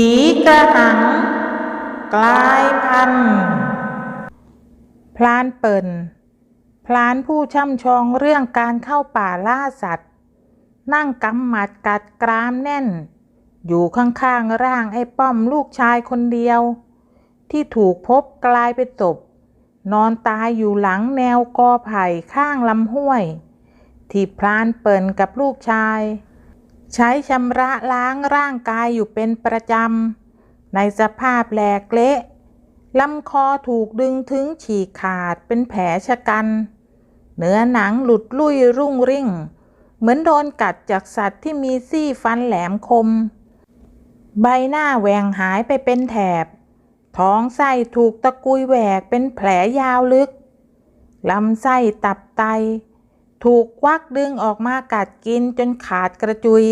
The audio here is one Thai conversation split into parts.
ผีกระหัง กลายพันธุ์พลานเปิ่นพลานผู้ช่ำชองเรื่องการเข้าป่าล่าสัตว์ นั่งกำหมัดกัดกรามแน่น อยู่ข้างๆร่างไอ้ป้อมลูกชายคนเดียว ที่ถูกพบกลายเป็นศพนอนตายอยู่หลังแนวกอไผ่ข้างลำห้วย ที่พลานเปิ่นกับลูกชาย ใช้ชำระล้างร่างกายอยู่เป็นประจำ ในสภาพแหลกเละลำคอถูกดึงถึงฉีกขาดเป็นแผลชะกัน เนื้อหนังหลุดลุ่ยรุ่งริ่ง เหมือนโดนกัดจากสัตว์ที่มีซี่ฟันแหลมคม ใบหน้าแหวงหายไปเป็นแถบ ท้องไส้ถูกตะกุยแหวกเป็นแผลยาวลึก ลำไส้ตับไต ถูกควักดึงออกมากัดกินจนขาดกระจุย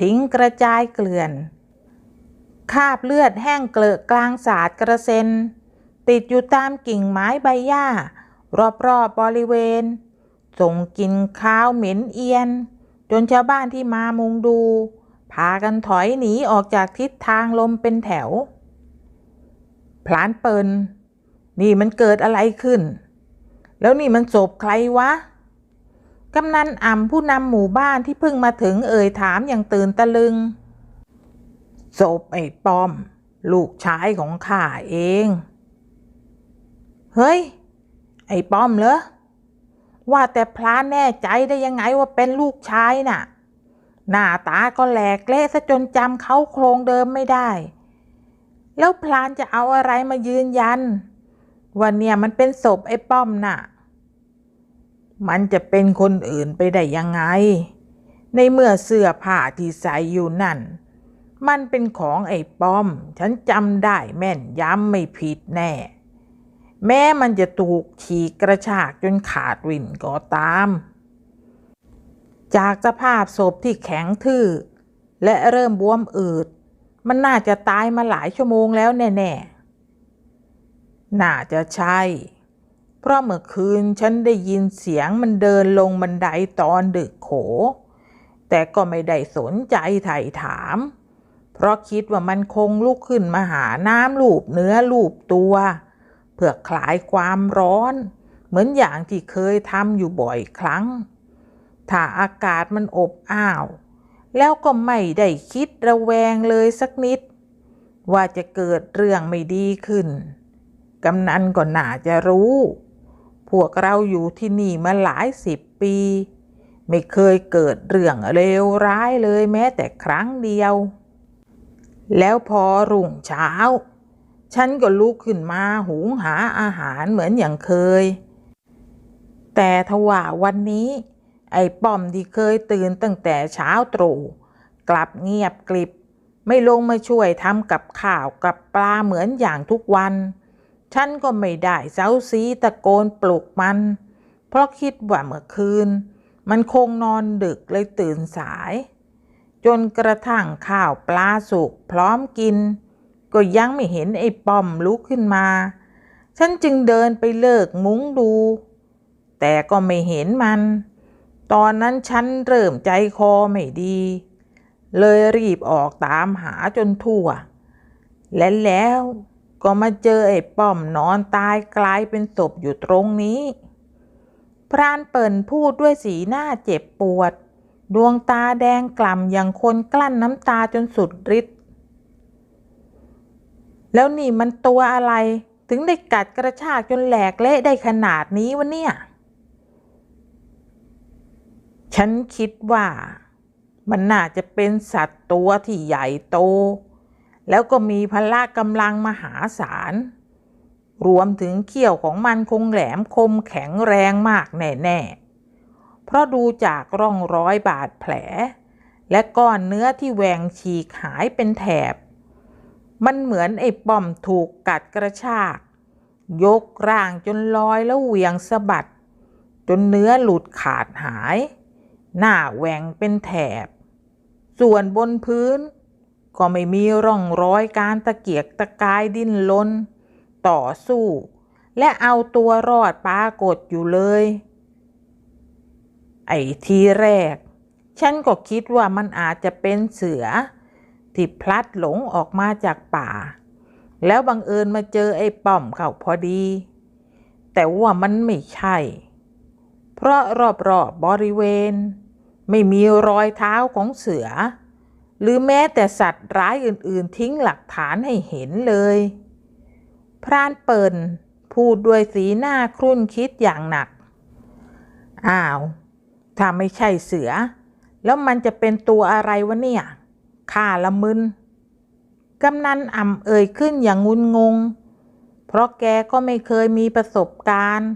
ทิ้งกระจายเกลื่อน คาบเลือดแห้งเกลอะกลางสาดกระเซ็น ติดอยู่ตามกิ่งไม้ใบหญ้า รอบๆบบริเวณ ส่งกลิ่นข้าวเหม็นเอียน จนชาวบ้านที่มามุงดู พากันถอยหนีออกจากทิศทางลมเป็นแถว พลานเปิลนี่มันเกิดอะไรขึ้น แล้วนี่มันศพใครวะ กำนันอ่ำผู้นำหมู่บ้านที่เพิ่งมาถึงเอ่ยถามอย่างตื่นตะลึงศพไอ้ป้อม ลูกชายของข้าเอง เฮ้ย ไอ้ป้อมเหรอ ว่าแต่พลานแน่ใจได้ยังไงว่าเป็นลูกชายน่ะ หน้าตาก็แหลกเละซะจนจำเขาโครงเดิมไม่ได้ แล้วพลานจะเอาอะไรมายืนยันว่าเนี่ยมันเป็นศพไอ้ป้อมน่ะ มันจะเป็นคนอื่นไปได้ยังไง ในเมื่อเสื้อผ้าที่ใส่อยู่นั่น มันเป็นของไอ้ป้อม ฉันจำได้แม่นย้ำไม่ผิดแน่ แม้มันจะถูกฉีกกระชากจนขาดวินก็ตาม จากสภาพศพที่แข็งทื่อ และเริ่มบวมอืด มันน่าจะตายมาหลายชั่วโมงแล้วแน่ ๆ น่าจะใช่ เพราะเมื่อคืนฉันได้ยินเสียงมันเดินลงบันไดตอนดึกโข แต่ก็ไม่ได้สนใจไถ่ถาม เพราะคิดว่ามันคงลุกขึ้นมาหาน้ำลูบเนื้อลูบตัว เพื่อคลายความร้อน เหมือนอย่างที่เคยทำอยู่บ่อยครั้ง ถ้าอากาศมันอบอ้าว แล้วก็ไม่ได้คิดระแวงเลยสักนิด ว่าจะเกิดเรื่องไม่ดีขึ้นกำนันก็น่าจะรู้ วกเราอยู่ที่นี่มาหลายสิบปี ไม่เคยเกิดเรื่องเลวร้ายเลยแม้แต่ครั้งเดียว แล้วพอรุ่งเช้า ฉันก็ลุกขึ้นมาหุงหาอาหารเหมือนอย่างเคย แต่ทว่าวันนี้ ไอ้ป้อมที่เคยตื่นตั้งแต่เช้าตรู่กลับเงียบกลิบ ไม่ลงมาช่วยทำกับข้าวกับปลาเหมือนอย่างทุกวัน ฉันก็ไม่ได้เซ้าซีตะโกนปลุกมัน เพราะคิดว่าเมื่อคืน มันคงนอนดึกเลยตื่นสาย จนกระทั่งข้าวปลาสุกพร้อมกิน ก็ยังไม่เห็นไอ้ป้อมลุกขึ้นมา ฉันจึงเดินไปเลิกมุ้งดู แต่ก็ไม่เห็นมัน ตอนนั้นฉันเริ่มใจคอไม่ดี เลยรีบออกตามหาจนทั่ว และแล้ว ก็มาเจอไอ้ป้อมนอนตายกลายเป็นศพอยู่ตรงนี้ พรานเปิ่นพูดด้วยสีหน้าเจ็บปวด ดวงตาแดงกล่ำอย่างคนกลั้นน้ำตาจนสุดฤทธิ์แล้วนี่มันตัวอะไร ถึงได้กัดกระชากจนแหลกเละได้ขนาดนี้วะเนี่ย ฉันคิดว่ามันน่าจะเป็นสัตว์ตัวที่ใหญ่โต แล้วก็มีพละกำลังมหาศาล รวมถึงเขี้ยวของมันคงแหลมคมแข็งแรงมากแน่ๆ เพราะดูจากร่องรอยบาดแผล และก้อนเนื้อที่แหวงฉีกหายเป็นแถบ มันเหมือนไอ้ป้อมถูกกัดกระชาก ยกร่างจนลอยแล้วเหวี่ยงสะบัด จนเนื้อหลุดขาดหาย หน้าแหวงเป็นแถบ ส่วนบนพื้น ก็ไม่มีร่องรอยการตะเกียกตะกายดิ้นรนต่อสู้ และเอาตัวรอดปรากฏอยู่เลย ไอ้ทีแรก ฉันก็คิดว่ามันอาจจะเป็นเสือ ที่พลัดหลงออกมาจากป่า แล้วบังเอิญมาเจอไอ้ป้อมเขาพอดี แต่ว่ามันไม่ใช่ เพราะรอบๆบบริเวณ ไม่มีรอยเท้าของเสือ หรือแม้แต่สัตว์ร้ายอื่นๆ ทิ้งหลักฐานให้เห็นเลย พรานเปิลพูดด้วยสีหน้าครุ่นคิดอย่างหนัก อ้าว ถ้าไม่ใช่เสือ แล้วมันจะเป็นตัวอะไรวะเนี่ย ข้าละมึนกำนันอ่ำเอ่ยขึ้นอย่างงุนงง เพราะแกก็ไม่เคยมีประสบการณ์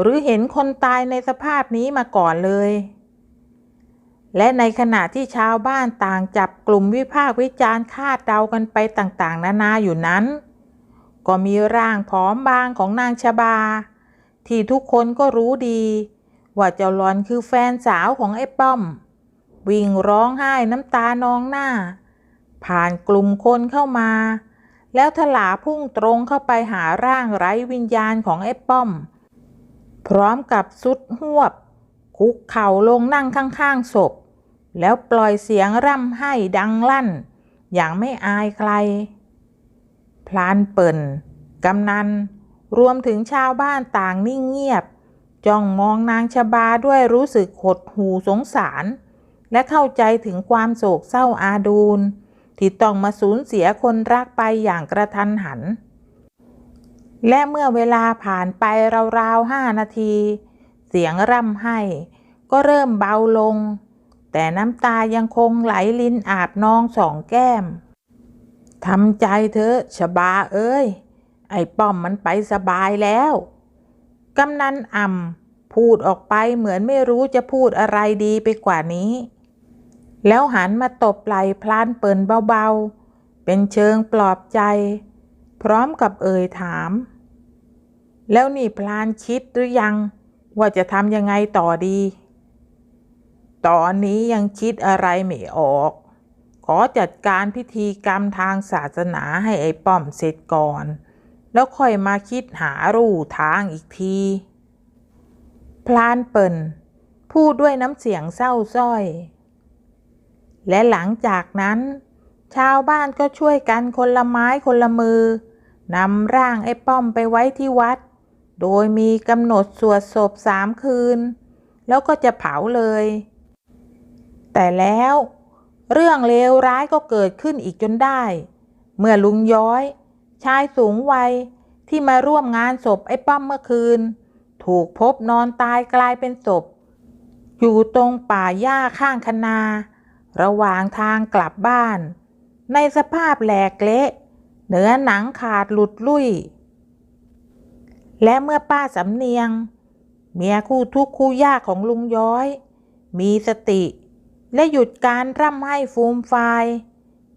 หรือเห็นคนตายในสภาพนี้มาก่อนเลย และในขณะที่ชาวบ้านต่างจับกลุ่มวิพากษ์วิจารณ์คาดเดากันไปต่างๆ นานาอยู่นั้น ก็มีร่างผอมบางของนางชบา ที่ทุกคนก็รู้ดี ว่าเจ้าหลอนคือแฟนสาวของไอ้ป้อม วิ่งร้องไห้น้ำตานองหน้า ผ่านกลุ่มคนเข้ามา แล้วถลาพุ่งตรงเข้าไปหาร่างไร้วิญญาณของไอ้ป้อม พร้อมกับสุดหวบ คุกเข่าลงนั่งข้างๆศพ แล้วปล่อยเสียงร่ำไห้ดังลั่น อย่างไม่อายใคร พลานเปิ่นกำนัน รวมถึงชาวบ้านต่างนิ่งเงียบ จ้องมองนางชบาด้วยรู้สึกหดหูสงสาร และเข้าใจถึงความโศกเศร้าอาดูลที่ต้องมาสูญเสียคนรักไปอย่างกระทันหัน และเมื่อเวลาผ่านไปราวๆห้านาที เสียงร่ำไห้ ก็เริ่มเบาลง แต่น้ำตายังคงไหลลินอาบนองสองแก้มทำใจเถอะชบาเอ้ย ไอ้ป้อมมันไปสบายแล้ว กำนันอ่ำพูดออกไปเหมือนไม่รู้จะพูดอะไรดีไปกว่านี้ แล้วหันมาตบไหลพลานเปินเบาๆ เป็นเชิงปลอบใจ พร้อมกับเอ่ยถาม แล้วนี่พลานคิดหรือยัง ว่าจะทำยังไงต่อดี ตอนนี้ยังคิดอะไรไม่ออก ขอจัดการพิธีกรรมทางศาสนาให้ไอ้ป้อมเสร็จก่อน แล้วค่อยมาคิดหารูทางอีกที พลานเปิ่นพูดด้วยน้ำเสียงเศร้าส้อย และหลังจากนั้น ชาวบ้านก็ช่วยกันคนละไม้คนละมือนำร่างไอ้ป้อมไปไว้ที่วัด โดยมีกำหนดสวดศพสามคืน แล้วก็จะเผาเลย แต่แล้วเรื่องเลวร้ายก็เกิดขึ้นอีกจนได้ เมื่อลุงย้อย ชายสูงวัยที่มาร่วมงานศพไอ้ป้อมเมื่อคืน ถูกพบนอนตายกลายเป็นศพ อยู่ตรงป่าหญ้าข้างคนา ระหว่างทางกลับบ้าน ในสภาพแหลกเละเนื้อหนังขาดหลุดลุ่ย และเมื่อป้าสำเนียง เมียคู่ทุกคู่ยากของลุงย้อย มีสติ และหยุดการร่ำไห้ฟูมฟาย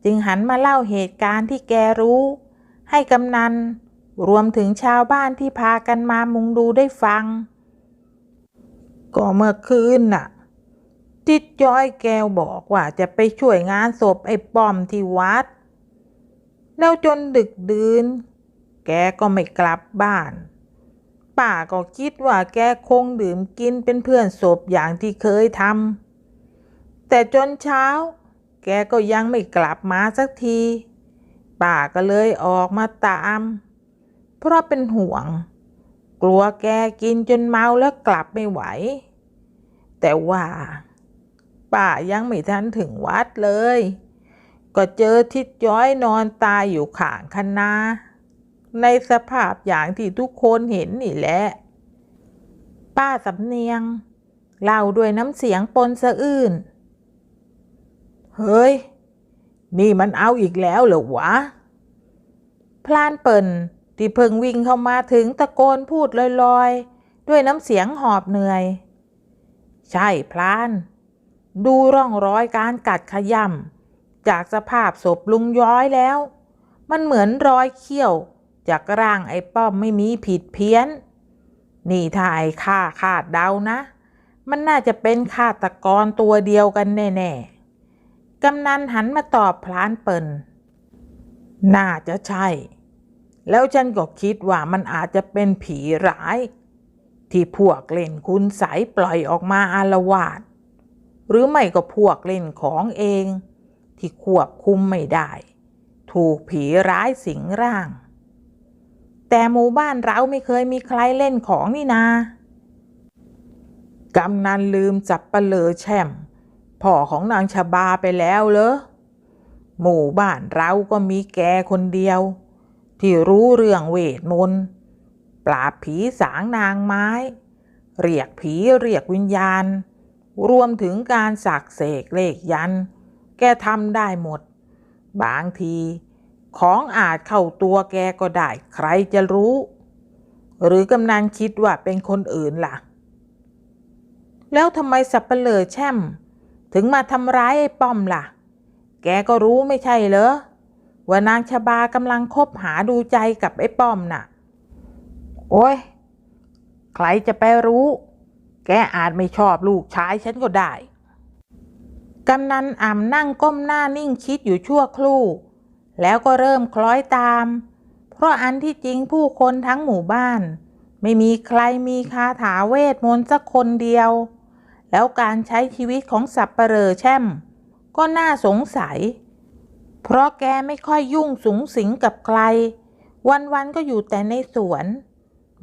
จึงหันมาเล่าเหตุการณ์ที่แกรู้ ให้กำนัน รวมถึงชาวบ้านที่พากันมามุงดูได้ฟัง ก็เมื่อคืนน่ะ จิตย้อยแกวบอกว่าจะไปช่วยงานศพไอ้ป้อมที่วัด แล้วจนดึกดื่น แกก็ไม่กลับบ้านป้าก็คิดว่าแกคงดื่มกินเป็นเพื่อนศพอย่างที่เคยทำ แต่จนเช้า แกก็ยังไม่กลับมาสักทีป้าก็เลยออกมาตาม เพราะเป็นห่วง กลัวแกกินจนเมาแล้วกลับไม่ไหว แต่ว่าป้ายังไม่ทันถึงวัดเลย ก็เจอทิดย้อยนอนตายอยู่ข้างคณาในสภาพอย่างที่ทุกคนเห็นนี่แหละ ป้าสำเนียงเล่าด้วยน้ำเสียงปนสะอื้น เฮ้ย นี่มันเอาอีกแล้วเหรอวะ พลานเปิ่นที่เพิ่งวิ่งเข้ามาถึงตะโกนพูดลอยๆ ด้วยน้ำเสียงหอบเหนื่อย ใช่พลาน ดูร่องรอยการกัดขย่ำจากสภาพศพลุงย้อยแล้ว มันเหมือนรอยเขี้ยว จากร่างไอ้ป้อมไม่มีผิดเพี้ยน นี่ถ้าไอ้ข้าคาดเดานะ มันน่าจะเป็นฆาตกรตัวเดียวกันแน่ๆ กำนันหันมาตอบพลานเปิ่นน่าจะใช่ แล้วฉันก็คิดว่ามันอาจจะเป็นผีร้าย ที่พวกเล่นคุณใสยปล่อยออกมาอารวาสหรือไม่ก็พวกเล่นของเองทที่ควบคุมไม่ได้ ถูกผีร้ายสิงร่าง แต่หมู่บ้านเราไม่เคยมีใครเล่นของนี่นากำนันลืมจับปะเลอแช่ม พ่อของนางชบาไปแล้วเหรอหมู่บ้านเราก็มีแกคนเดียว ที่รู้เรื่องเวทมนต์ปราบผีสางนางไม้ เรียกผีเรียกวิญญาณ รวมถึงการสักเสกเลขยัน แกทำได้หมด บางที ของอาจเข้าตัวแกก็ได้ใครจะรู้ หรือกำนันคิดว่าเป็นคนอื่นล่ะ แล้วทำไมสับเปลอแช่ม ถึงมาทำร้ายไอ้ป้อมล่ะ แกก็รู้ไม่ใช่เหรอ ว่านางชบากำลังคบหาดูใจกับไอ้ป้อมน่ะ โอ้ย ใครจะไปรู้ แกอาจไม่ชอบลูกชายฉันก็ได้ กำนันอ่ำนั่งก้มหน้านิ่งคิดอยู่ชั่วครู่ แล้วก็เริ่มคล้อยตาม เพราะอันที่จริงผู้คนทั้งหมู่บ้าน ไม่มีใครมีคาถาเวทมนต์สักคนเดียว แล้วการใช้ชีวิตของสับปะเหรอแช่ม ก็น่าสงสัย เพราะแกไม่ค่อยยุ่งสุงสิงกับใคร วันๆก็อยู่แต่ในสวน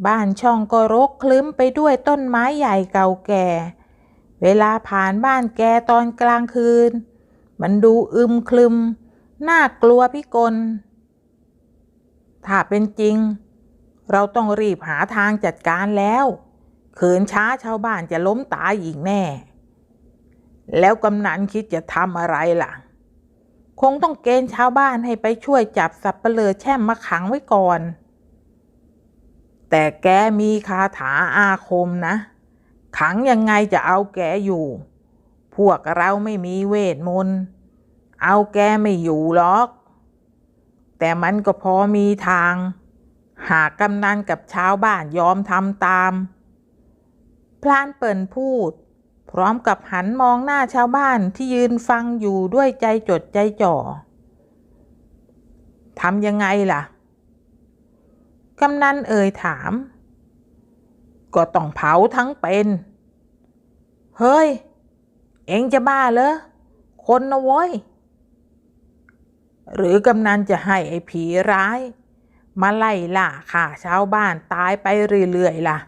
บ้านช่องก็รกคลึ้มไปด้วยต้นไม้ใหญ่เก่าแก่ เวลาผ่านบ้านแกตอนกลางคืน มันดูอึมครึม น่ากลัวพิกล ถ้าเป็นจริง เราต้องรีบหาทางจัดการแล้ว เขืนช้าชาวบ้านจะล้มตายอีกแน่ แล้วกำนันคิดจะทำอะไรล่ะ คงต้องเกณฑ์ชาวบ้านให้ไปช่วยจับสับเปลือแช่มมาขังไว้ก่อน แต่แกมีคาถาอาคมนะ ขังยังไงจะเอาแกอยู่ พวกเราไม่มีเวทมนต์ เอาแกไม่อยู่หรอก แต่มันก็พอมีทาง หากกำนันกับชาวบ้านยอมทำตาม พลานเปิ่นพูด พร้อมกับหันมองหน้าชาวบ้านที่ยืนฟังอยู่ด้วยใจจดใจจ่อทำยังไงล่ะ กำนันเอ่ยถาม ก็ต้องเผาทั้งเป็น เฮ้ย เอ็งจะบ้าเหรอ คนนะโว้ย หรือกำนันจะให้ไอ้ผีร้าย มาไล่ล่าฆ่าชาวบ้านตายไปเรื่อยๆล่ะ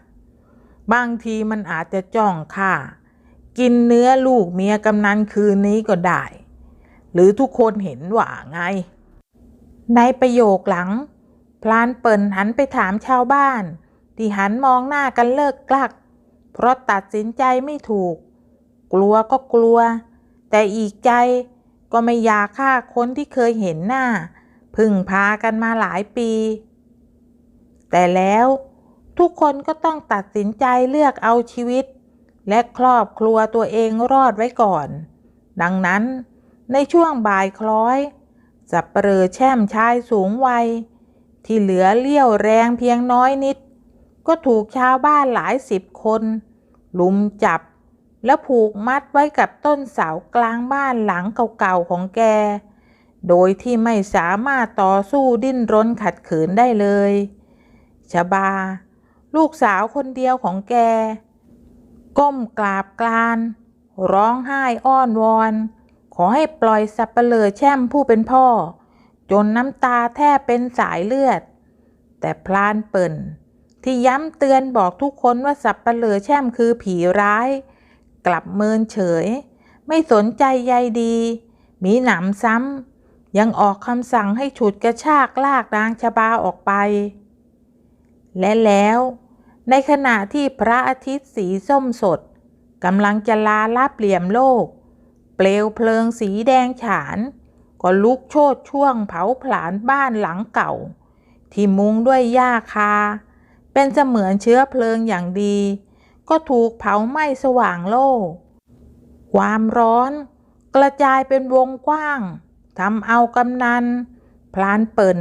บางทีมันอาจจะจ้องฆ่า กินเนื้อลูกเมียกำนันคืนนี้ก็ได้ หรือทุกคนเห็นว่าไง ในประโยคหลัง พลานเปิ่นหันไปถามชาวบ้าน ที่หันมองหน้ากันเลิกกลัก เพราะตัดสินใจไม่ถูก กลัวก็กลัว แต่อีกใจก็ไม่อยากฆ่าคนที่เคยเห็นหน้า พึ่งพากันมาหลายปี แต่แล้ว ทุกคนก็ต้องตัดสินใจเลือกเอาชีวิต และครอบครัวตัวเองรอดไว้ก่อน ดังนั้นในช่วงบ่ายคล้อยสับเปลือแช่มชายสูงวัย ที่เหลือเลี้ยวแรงเพียงน้อยนิด ก็ถูกชาวบ้านหลายสิบคน ลุมจับ แล้วผูกมัดไว้กับต้นเสากลางบ้านหลังเก่าๆของแก โดยที่ไม่สามารถต่อสู้ดิ้นรนขัดขืนได้เลยชบา ลูกสาวคนเดียวของแก ก้มกราบกราน ร้องไห้อ้อนวอน ขอให้ปล่อยสับเปลือแช่มผู้เป็นพ่อ จนน้ำตาแทบเป็นสายเลือด แต่พลานเปิ่น ที่ย้ำเตือนบอกทุกคนว่าสับเปลือแช่มคือผีร้าย กลับเมินเฉย ไม่สนใจใยดี มีหนำซ้ำยังออกคำสั่งให้ฉุดกระชากลากนางชบาออกไปและแล้ว ในขณะที่พระอาทิตย์สีส้มสดกำลังจะลาลับเหลี่ยมโลก เปลวเพลิงสีแดงฉาน ก็ลุกโชดช่วงเผาผลาญบ้านหลังเก่า ที่มุงด้วยหญ้าคา เป็นเสมือนเชื้อเพลิงอย่างดี ก็ถูกเผาไหม้สว่างโลก ความร้อนกระจายเป็นวงกว้างทำเอากำนัน พลานเปิ่น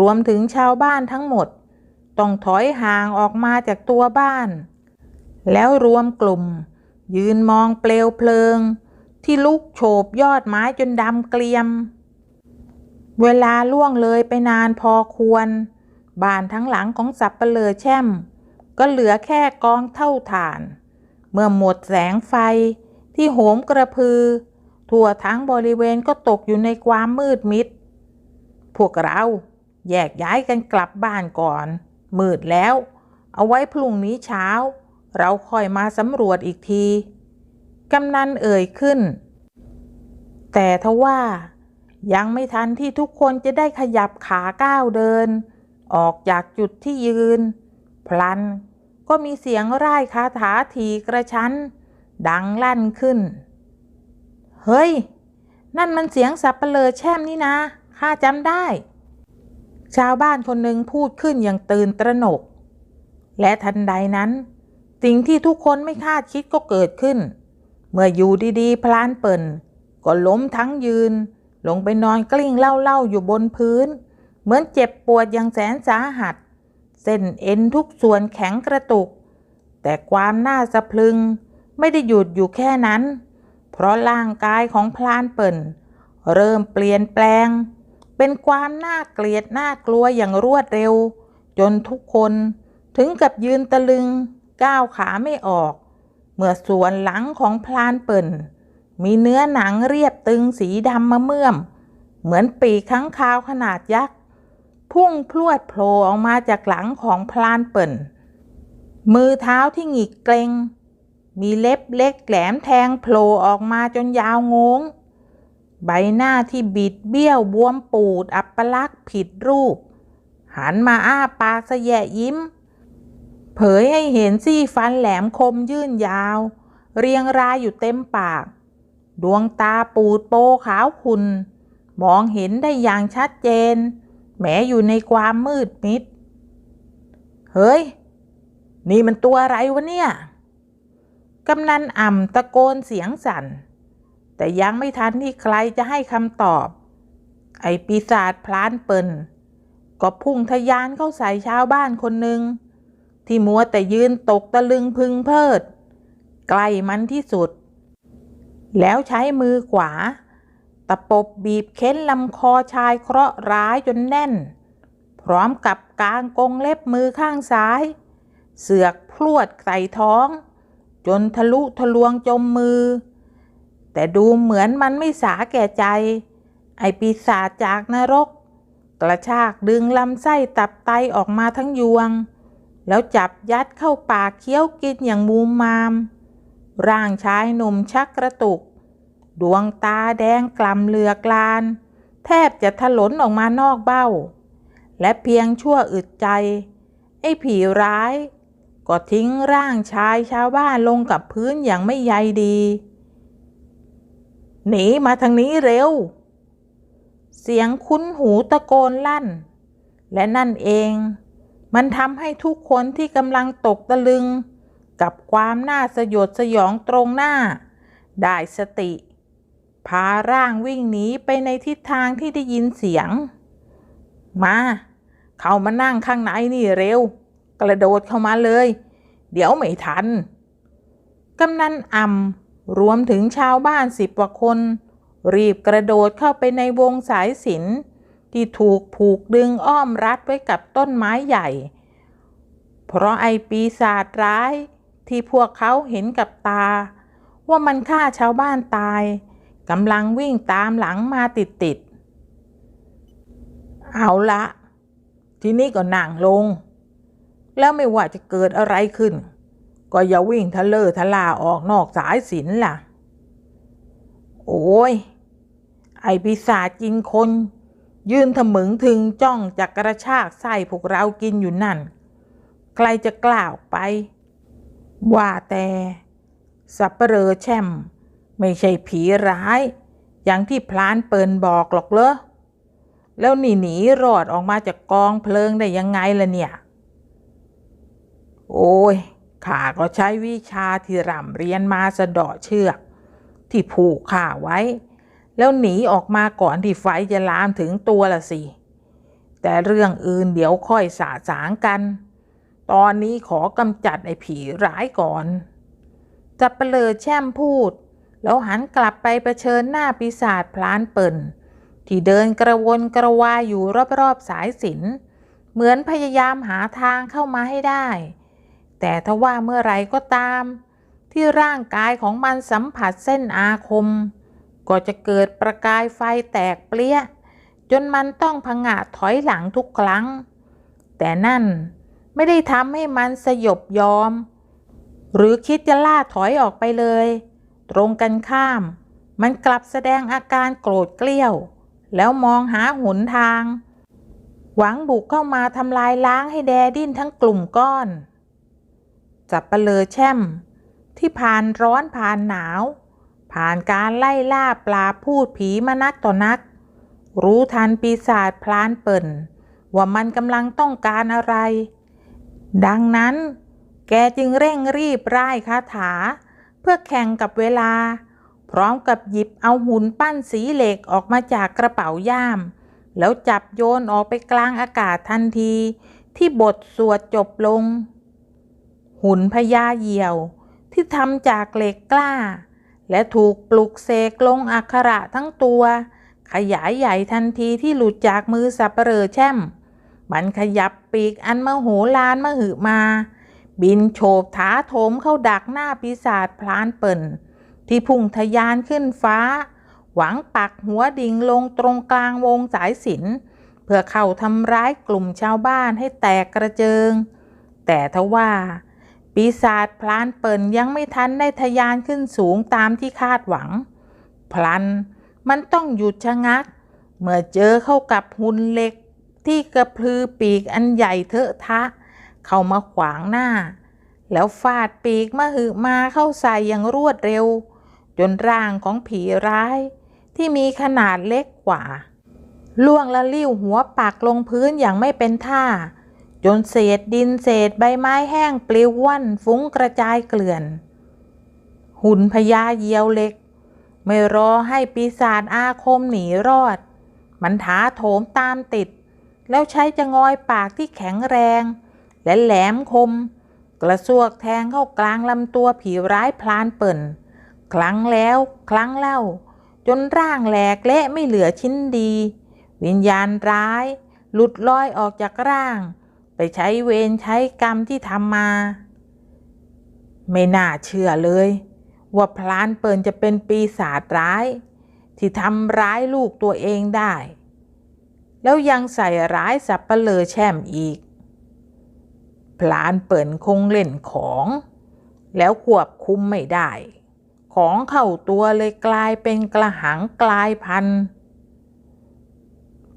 รวมถึงชาวบ้านทั้งหมด ต้องถอยห่างออกมาจากตัวบ้าน แล้วรวมกลุ่ม ยืนมองเปลวเพลิง ที่ลุกโฉบยอดไม้จนดำเกลียม เวลาล่วงเลยไปนานพอควร บ้านทั้งหลังของสับเปลือแช่ม ก็เหลือแค่กองเท่าฐาน เมื่อหมดแสงไฟที่โหมกระพือ ทั่วทั้งบริเวณก็ตกอยู่ในความมืดมิด พวกเราแยกย้ายกันกลับบ้านก่อน มืดแล้ว เอาไว้พรุ่งนี้เช้า เราค่อยมาสำรวจอีกที กำนันเอ่ยขึ้น แต่ทว่า ยังไม่ทันที่ทุกคนจะได้ขยับขาก้าวเดิน ออกจากจุดที่ยืน พลันก็มีเสียงร่ายคาถาทีกระชั้น ดังลั่นขึ้น เฮ้ย นั่นมันเสียงสับเปลอแช่มนี่นะ ข้าจำได้ ชาวบ้านคนหนึ่งพูดขึ้นอย่างตื่นตระหนก และทันใดนั้น สิ่งที่ทุกคนไม่คาดคิดก็เกิดขึ้น เมื่ออยู่ดีๆ พลานเปิ่น ก็ล้มทั้งยืน ลงไปนอนกลิ้งเล่าๆอยู่บนพื้น เหมือนเจ็บปวดอย่างแสนสาหัส เส้นเอ็นทุกส่วนแข็งกระตุก แต่ความน่าสะพรึงไม่ได้หยุดอยู่แค่นั้น เพราะร่างกายของพลานเปิ่น เริ่มเปลี่ยนแปลง เป็นความน่าเกลียดน่ากลัวอย่างรวดเร็ว จนทุกคนถึงกับยืนตะลึงก้าวขาไม่ออก เมื่อส่วนหลังของพลานเปิ่น มีเนื้อหนังเรียบตึงสีดำมะเมื่อม เหมือนปีกข้างคาวขนาดยักษ์ พุ่งพลวดโผล่ออกมาจากหลังของพลานเปิ่น มือเท้าที่หงิกเกรงมีเล็บเล็กแหลมแทงโผล่ออกมาจนยาวงง ใบหน้าที่บิดเบี้ยวบวมปูด อัปลักษณ์ผิดรูป หันมาอ้าปากสแยะยิ้ม เผยให้เห็นซี่ฟันแหลมคมยื่นยาว เรียงรายอยู่เต็มปาก ดวงตาปูดโปขาวขุนมองเห็นได้อย่างชัดเจน แม้อยู่ในความมืดมิด เฮ้ย นี่มันตัวอะไรวะเนี่ย กำนันอ่ำตะโกนเสียงสั่น แต่ยังไม่ทันที่ใครจะให้คำตอบ ไอ้ปีศาจพลานเปิ่นก็พุ่งทะยานเข้าใส่ชาวบ้านคนหนึ่งที่มัวแต่ยืนตกตะลึงพึงเพลิด ใกล้มันที่สุด แล้วใช้มือขวา ตะปบบีบเค้นลำคอชายเคราะห์ร้ายจนแน่น พร้อมกับกางกงเล็บมือข้างซ้าย เสือกพรวดใส่ท้อง จนทะลุทะลวงจมมือ แต่ดูเหมือนมันไม่สาแก่ใจ ไอปีศาจจากนรก กระชากดึงลำไส้ตับไตออกมาทั้งยวง แล้วจับยัดเข้าปากเคี้ยวกินอย่างมูมาม ร่างชายหนุ่มชักกระตุก ดวงตาแดงกล่ำเหลือกลาน แทบจะถลนออกมานอกเบ้า และเพียงชั่วอึดใจ ไอ้ผีร้ายก็ทิ้งร่างชายชาวบ้านลงกับพื้นอย่างไม่ใยดี หนีมาทางนี้เร็ว เสียงคุ้นหูตะโกนลั่น และนั่นเอง มันทำให้ทุกคนที่กำลังตกตะลึง กับความน่าสยดสยองตรงหน้า ได้สติ พาร่างวิ่งหนีไปในทิศทางที่ได้ยินเสียง มา เข้ามานั่งข้างในนี่เร็ว กระโดดเข้ามาเลย เดี๋ยวไม่ทัน กำนันอ่ำ รวมถึงชาวบ้านสิบกว่าคน รีบกระโดดเข้าไปในวงสายสินที่ถูกผูกดึงอ้อมรัดไว้กับต้นไม้ใหญ่ เพราะไอปีศาจร้ายที่พวกเขาเห็นกับตา ว่ามันฆ่าชาวบ้านตายกำลังวิ่งตามหลังมาติดๆ เอาละ ทีนี้ก็นั่งลง แล้วไม่ว่าจะเกิดอะไรขึ้น ก็อย่าวิ่งทะเลอทะลาออกนอกสายสินล่ะ โอ้ย ไอปีศาจกินคน ยืนถมึงถึงจ้องจากกระชากไส้พวกเรากินอยู่นั่น ใครจะกล่าวไป ว่าแต่สับเปลอแช่ม ไม่ใช่ผีร้าย อย่างที่พลานเปิลบอกหรอกเหรอแล้วหนีหนีรอดออกมาจากกองเพลิงได้ยังไงล่ะเนี่ย โอ้ย ข้าก็ใช้วิชาที่ร่ำเรียนมาสะเดาะเชือก ที่ผูกข้าไว้ แล้วหนีออกมาก่อนที่ไฟจะลามถึงตัวละสิ แต่เรื่องอื่นเดี๋ยวค่อยสาสางกัน ตอนนี้ขอกำจัดไอ้ผีร้ายก่อนจับเปลือแช่มพูด แล้วหันกลับไปเผชิญหน้าปีศาจพลานเปิ่น ที่เดินกระวนกระวายอยู่รอบๆสายสิน เหมือนพยายามหาทางเข้ามาให้ได้ แต่ทว่าเมื่อไรก็ตาม ที่ร่างกายของมันสัมผัสเส้นอาคม ก็จะเกิดประกายไฟแตกเปรี้ย จนมันต้องพังะถอยหลังทุกครั้ง แต่นั่นไม่ได้ทำให้มันสยบยอม หรือคิดจะล่าถอยออกไปเลย ตรงกันข้าม มันกลับแสดงอาการโกรธเกลี้ยว แล้วมองหาหนทาง หวังบุกเข้ามาทำลายล้างให้แดดิ้นทั้งกลุ่มก้อน จับปะเลอแช่ม ที่ผ่านร้อนผ่านหนาว ผ่านการไล่ล่าปลาพูดผีมานักต่อนัก รู้ทันปีศาจพลานเปิ่น ว่ามันกำลังต้องการอะไร ดังนั้นแกจึงเร่งรีบร่ายคาถา เพื่อแข่งกับเวลา พร้อมกับหยิบเอาหุ่นปั้นสีเหล็กออกมาจากกระเป๋าย่าม แล้วจับโยนออกไปกลางอากาศทันที ที่บทสวดจบลง หุ่นพญาเหี่ยว ที่ทำจากเหล็กกล้า และถูกปลุกเสกลงอักขระทั้งตัว ขยายใหญ่ทันทีที่หลุดจากมือสับเปลอแช่ม มันขยับปีกอันมโหฬารมหึมา บินโฉบถาโถมเข้าดักหน้าปีศาจพลานเปิ่น ที่พุ่งทะยานขึ้นฟ้า หวังปักหัวดิ่งลงตรงกลางวงสายสินเพื่อเข้าทำร้ายกลุ่มชาวบ้านให้แตกกระเจิง แต่ทว่า ปีศาจพลานเปิ่นยังไม่ทันได้ทะยานขึ้นสูงตามที่คาดหวัง พลันมันต้องหยุดชะงัก เมื่อเจอเข้ากับหุ่นเหล็กที่กระพือปีกอันใหญ่เถอะทะ เข้ามาขวางหน้า แล้วฟาดปีกมาหืมาเข้าใส่อย่างรวดเร็ว จนร่างของผีร้าย ที่มีขนาดเล็กกว่า ล่วงละลิ้วหัวปักลงพื้นอย่างไม่เป็นท่า จนเศษดินเศษใบไม้แห้งปลิวว่อนฟุ้งกระจายเกลื่อน หุ่นพญาเหยี่ยวเล็ก ไม่รอให้ปีศาจอาคมหนีรอด มันถาโถมตามติด แล้วใช้จะงอยปากที่แข็งแรง และแหลมคม กระซวกแทงเข้ากลางลำตัวผีร้ายพลานเปิ่น ครั้งแล้วครั้งเล่า จนร่างแหลกเละไม่เหลือชิ้นดี วิญญาณร้าย หลุดลอยออกจากร่าง ไปใช้เวรใช้กรรมที่ทำมา ไม่น่าเชื่อเลย ว่าพลานเปิ่นจะเป็นปีศาจร้าย ที่ทำร้ายลูกตัวเองได้ แล้วยังใส่ร้ายสับเปลอแช่มอีก พลานเปิ่นคงเล่นของ แล้วควบคุมไม่ได้ ของเข้าตัวเลยกลายเป็นกระหังกลายพันธุ์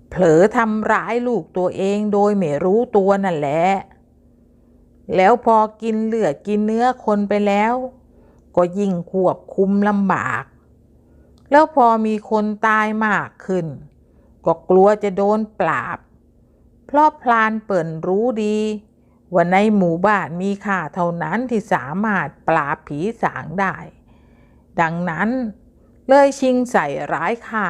เผลอทำร้ายลูกตัวเองโดยไม่รู้ตัวนั่นแหละ แล้วพอกินเลือดกินเนื้อคนไปแล้ว ก็ยิ่งควบคุมลำบาก แล้วพอมีคนตายมากขึ้น ก็กลัวจะโดนปราบ เพราะพลานเปิ่นรู้ดีว่าในหมู่บ้านมีข้าเท่านั้นที่สามารถปราบผีสางได้ ดังนั้นเลยชิงใส่ร้ายข้า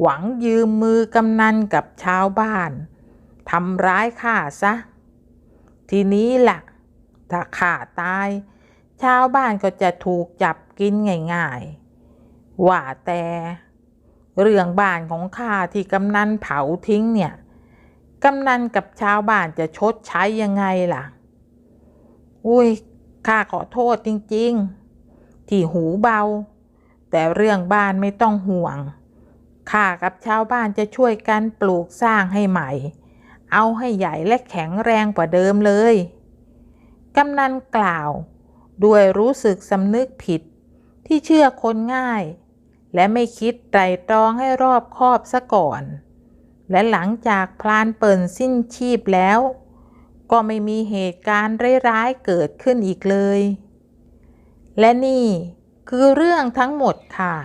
หวังยืมมือกำนันกับชาวบ้านทำร้ายข้าซะ ทีนี้ล่ะ ถ้าข้าตาย ชาวบ้านก็จะถูกจับกินง่ายๆ ว่าแต่ เรื่องบ้านของข้าที่กำนันเผาทิ้งเนี่ย กำนันกับชาวบ้านจะชดใช้ยังไงล่ะ อุ้ยข้าขอโทษจริงๆ ที่หูเบา แต่เรื่องบ้านไม่ต้องห่วง ข้ากับชาวบ้านจะช่วยกันปลูกสร้างให้ใหม่ เอาให้ใหญ่และแข็งแรงกว่าเดิมเลย กำนันกล่าว ด้วยรู้สึกสำนึกผิดที่เชื่อคนง่าย และไม่คิดไตรตรองให้รอบคอบซะก่อน และหลังจากพลานเปิ่นสิ้นชีพแล้ว ก็ไม่มีเหตุการณ์ร้ายๆเกิดขึ้นอีกเลย และนี่คือเรื่องทั้งหมดค่ะ